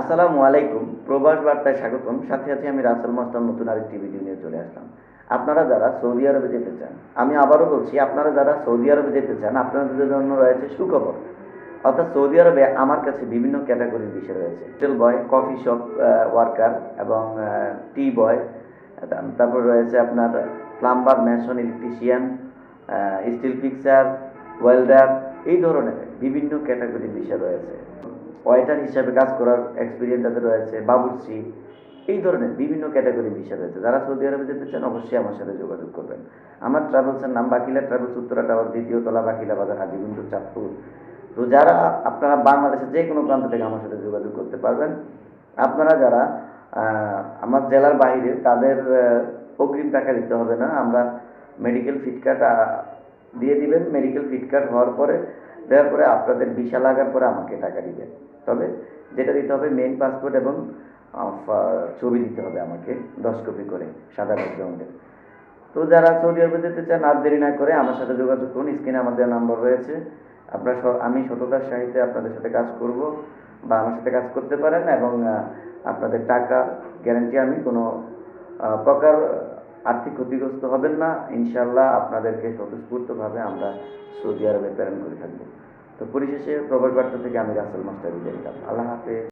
আসসালামু আলাইকুম, প্রবাস বার্তায় স্বাগতম। সাথে সাথে আমি রাসেল মাস্টার, নতুন আরেকটি ভিডিও নিয়ে চলে আসলাম। আপনারা যারা সৌদি আরবে যেতে চান, আমি আবারও বলছি, আপনারা যারা সৌদি আরবে যেতে চান, আপনাদের জন্য রয়েছে সুখবর। অর্থাৎ সৌদি আরবে আমার কাছে বিভিন্ন ক্যাটাগরির বিষয় রয়েছে। Hotel boy coffee shop worker এবং টি বয় তারপর রয়েছে আপনার plumber mason electrician steel fixer welder এই ধরনের বিভিন্ন ক্যাটাগরির বিষয় রয়েছে। ওয়েটার হিসাবে কাজ করার এক্সপিরিয়েন্স যাদের রয়েছে, বাবুর্চি, এই ধরনের বিভিন্ন ক্যাটাগরি বিষয় রয়েছে। যারা সৌদি আরবে যেতে চান, অবশ্যই আমার সাথে যোগাযোগ করবেন। আমার ট্রাভেলসের নাম বাকিলা ট্রাভেলস উত্তরা টাওয়ার দ্বিতীয় তলা বাকিলা বাজার হাজিগুন্দ চাঁদপুর। তো যারা আপনারা বাংলাদেশের যে কোনো প্রান্ত থেকে আমার সাথে যোগাযোগ করতে পারবেন, আপনারা যারা আমার জেলার বাইরে, তাদের অগ্রিম টাকা দিতে হবে না। আমরা মেডিকেল ফিট কার্ড দিয়ে দিবেন। মেডিকেল ফিট কার্ড হওয়ার পরে, দেওয়ার পরে আপনাদের ভিসা লাগার পরে আমাকে টাকা দিবেন। তবে যেটা দিতে হবে মেইন পাসপোর্ট এবং ছবি দিতে হবে আমাকে, দশ কপি করে, সাদা ব্যাকগ্রাউন্ডে তো যারা সৌদি আরবে যেতে চান আর দেরি না করে আমার সাথে যোগাযোগ করুন স্ক্রিনে আমাদের নাম্বার রয়েছে। আপনার আমি সততার সাহিত্যে আপনাদের সাথে কাজ করব বা আমার সাথে কাজ করতে পারেন এবং আপনাদের টাকা গ্যারান্টি আমি কোনো প্রকার আর্থিক ক্ষতিগ্রস্ত হবেন না। ইনশাল্লাহ আপনাদেরকে স্বতঃস্ফূর্তভাবে আমরা সৌদি আরবে প্রেরণ করে থাকব। তো পরিশেষে প্রবল বার্তা থেকে আমি রাসেল মাস্টার বিদায় নিলাম। আল্লাহ হাফেজ।